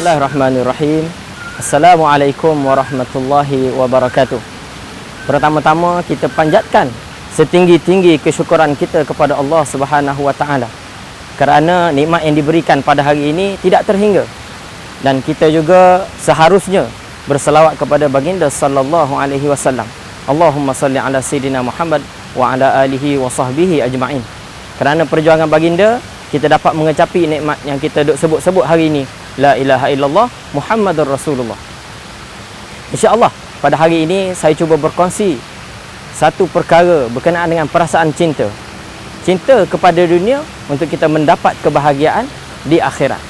Bismillahirrahmanirrahim. Assalamualaikum warahmatullahi wabarakatuh. Pertama-tama kita panjatkan setinggi-tinggi kesyukuran kita kepada Allah Subhanahu wa taala. Kerana nikmat yang diberikan pada hari ini tidak terhingga. Dan kita juga seharusnya berselawat kepada baginda sallallahu alaihi wasallam. Allahumma salli ala sayidina Muhammad wa ala alihi wa sahbihi ajma'in. Kerana perjuangan baginda kita dapat mengecapi nikmat yang kita duk sebut-sebut hari ini La ilaha illallah Muhammadur Rasulullah. Insya-Allah pada hari ini saya cuba berkongsi satu perkara berkenaan dengan perasaan cinta. Cinta kepada dunia untuk kita mendapat kebahagiaan di akhirat.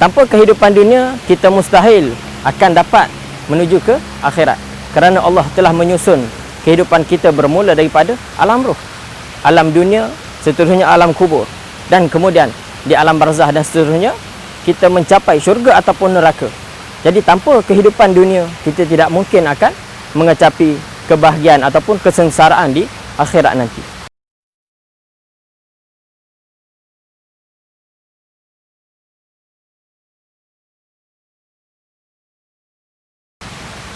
Tanpa kehidupan dunia kita mustahil akan dapat menuju ke akhirat. Kerana Allah telah menyusun kehidupan kita bermula daripada alam roh. Alam dunia, seterusnya alam kubur dan kemudian di alam barzah dan seterusnya kita mencapai syurga ataupun neraka. Jadi tanpa kehidupan dunia kita tidak mungkin akan mengecapi kebahagiaan ataupun kesengsaraan di akhirat nanti.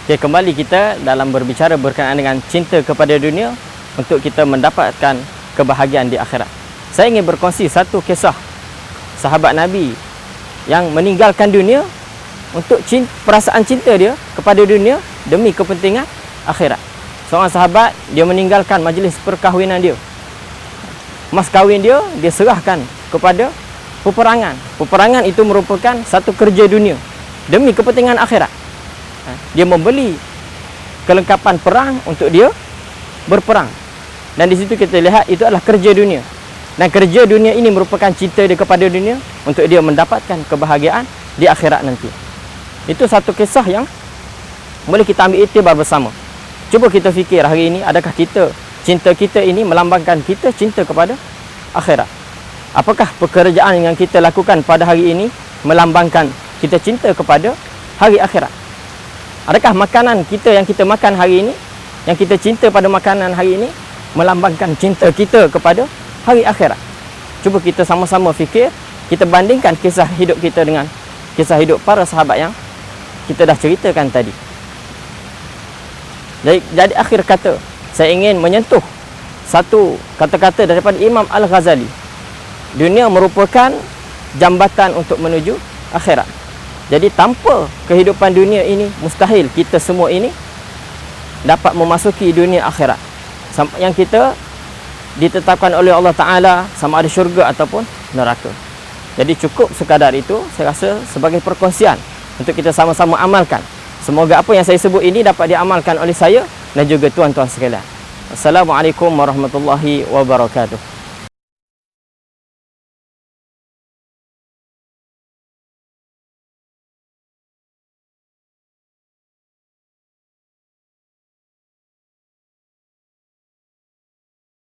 Okay, kembali kita dalam berbicara berkenaan dengan cinta kepada dunia untuk kita mendapatkan kebahagiaan di akhirat. Saya ingin berkongsi satu kisah sahabat Nabi yang meninggalkan dunia untuk cinta, perasaan cinta dia kepada dunia demi kepentingan akhirat. Seorang sahabat dia meninggalkan majlis perkahwinan dia. Mas kahwin dia dia serahkan kepada peperangan. Peperangan itu merupakan satu kerja dunia demi kepentingan akhirat. Ha, dia membeli kelengkapan perang untuk dia berperang. Dan di situ kita lihat itu adalah kerja dunia. Dan kerja dunia ini merupakan cinta dia kepada dunia untuk dia mendapatkan kebahagiaan di akhirat nanti. Itu satu kisah yang boleh kita ambil iktibar bersama. Cuba kita fikir hari ini adakah kita cinta kita ini melambangkan kita cinta kepada akhirat. Apakah pekerjaan yang kita lakukan pada hari ini melambangkan kita cinta kepada hari akhirat? Adakah makanan kita yang kita makan hari ini yang kita cinta pada makanan hari ini melambangkan cinta kita kepada hari akhirat. Cuba kita sama-sama fikir, kita bandingkan kisah hidup kita dengan kisah hidup para sahabat yang kita dah ceritakan tadi. Jadi, jadi akhir kata, saya ingin menyentuh satu kata-kata daripada Imam Al-Ghazali. Dunia merupakan jambatan untuk menuju akhirat. Jadi tanpa kehidupan dunia ini mustahil kita semua ini dapat memasuki dunia akhirat. Yang kita ditetapkan oleh Allah Ta'ala sama ada syurga ataupun neraka. Jadi cukup sekadar itu saya rasa sebagai perkongsian untuk kita sama-sama amalkan. Semoga apa yang saya sebut ini dapat diamalkan oleh saya dan juga tuan-tuan sekalian. Assalamualaikum warahmatullahi wabarakatuh.